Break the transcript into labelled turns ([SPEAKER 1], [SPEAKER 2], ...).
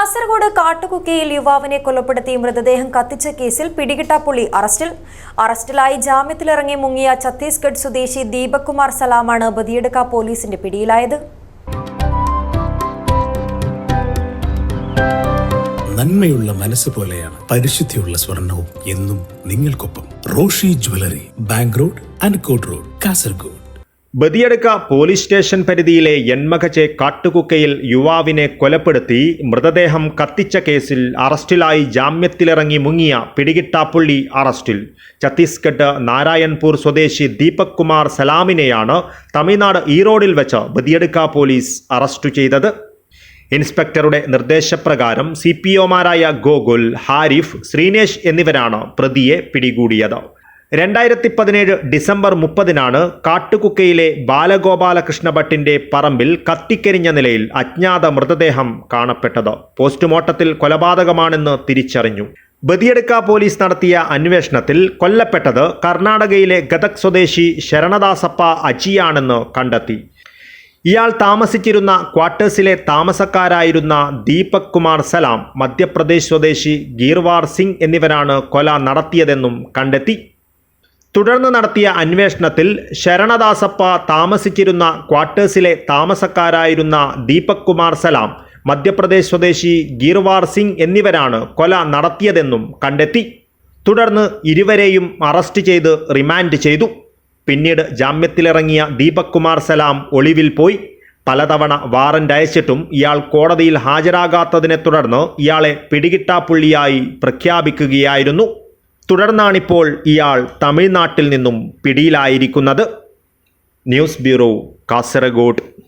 [SPEAKER 1] കാസർഗോഡ് കാട്ടുകുക്കയിൽ യുവാവിനെ കൊലപ്പെടുത്തി മൃതദേഹം കത്തിച്ച കേസിൽ പിടികിട്ടാപ്പുള്ളി അറസ്റ്റിൽ. അറസ്റ്റിലായി ജാമ്യത്തിലിറങ്ങി മുങ്ങിയ ഛത്തീസ്ഗഡ് സ്വദേശി ദീപക് കുമാർ സലാമാണ് ബദിയടുക്ക പോലീസിന്റെ പിടിയിലായത്.
[SPEAKER 2] നന്മയുള്ള മനസ്സ് പോലെയാണ് പരിശുദ്ധിയുള്ള സ്വർണവും എന്നും നിങ്ങൾക്കൊപ്പം Roshi jewellery bank road അൻകോട്ട് road Kasaragod.
[SPEAKER 3] Badiyadukka police station പരിധിയിലെ എൺമകചെ കാട്ടുകുക്കയിൽ യുവാവിനെ കൊലപ്പെടുത്തി മൃതദേഹം കത്തിച്ച കേസിൽ അറസ്റ്റിലായി ജാമ്യത്തിലിറങ്ങി മുങ്ങിയ പിടികിട്ടാപ്പുള്ളി അറസ്റ്റിൽ. ഛത്തീസ്ഗഡ് നാരായൺപൂർ സ്വദേശി ദീപക് കുമാർ സലാമിനെയാണ് തമിഴ്നാട് ഈറോഡിൽ വെച്ച് ബദിയടുക്ക പോലീസ് അറസ്റ്റ് ചെയ്തത്. ഇൻസ്പെക്ടറുടെ നിർദ്ദേശപ്രകാരം സി പി ഒമാരായ ഗോകുൽ ഹാരിഫ് ശ്രീനേഷ് എന്നിവരാണ് പ്രതിയെ പിടികൂടിയത്. രണ്ടായിരത്തി പതിനേഴ് ഡിസംബർ മുപ്പതിനാണ് കാട്ടുകുക്കയിലെ ബാലഗോപാലകൃഷ്ണ ഭട്ടിന്റെ പറമ്പിൽ കത്തിക്കരിഞ്ഞ നിലയിൽ അജ്ഞാത മൃതദേഹം കാണപ്പെട്ടത്. പോസ്റ്റ്മോർട്ടത്തിൽ കൊലപാതകമാണെന്ന് തിരിച്ചറിഞ്ഞു. ബദിയടുക്ക പോലീസ് നടത്തിയ അന്വേഷണത്തിൽ കൊല്ലപ്പെട്ടത് കർണാടകയിലെ ഗതക് സ്വദേശി ശരണദാസപ്പ അജിയാണെന്ന് കണ്ടെത്തി. ഇയാൾ താമസിച്ചിരുന്ന ക്വാർട്ടേഴ്സിലെ താമസക്കാരായിരുന്ന ദീപക് കുമാർ സലാം മധ്യപ്രദേശ് സ്വദേശി ഗീർവാർ സിംഗ് എന്നിവരാണ് കൊല നടത്തിയതെന്നും കണ്ടെത്തി. തുടർന്ന് നടത്തിയ അന്വേഷണത്തിൽ ശരണദാസപ്പ താമസിച്ചിരുന്ന ക്വാർട്ടേഴ്സിലെ താമസക്കാരായിരുന്ന ദീപക് കുമാർ സലാം മധ്യപ്രദേശ് സ്വദേശി ഗീർവാർ സിംഗ് എന്നിവരാണ് കൊല നടത്തിയതെന്നും കണ്ടെത്തി. തുടർന്ന് ഇരുവരെയും അറസ്റ്റ് ചെയ്ത് റിമാൻഡ് ചെയ്തു. പിന്നീട് ജാമ്യത്തിലിറങ്ങിയ ദീപക് കുമാർ സലാം ഒളിവിൽ പോയി. പലതവണ വാറന്റ് അയച്ചിട്ടും ഇയാൾ കോടതിയിൽ ഹാജരാകാത്തതിനെ തുടർന്ന് ഇയാളെ പിടികിട്ടാപ്പുള്ളിയായി പ്രഖ്യാപിക്കുകയായിരുന്നു. തുടർന്നാണിപ്പോൾ ഇയാൾ തമിഴ്നാട്ടിൽ നിന്നും പിടിയിലായിരിക്കുന്നത്. News bureau Kasaragod.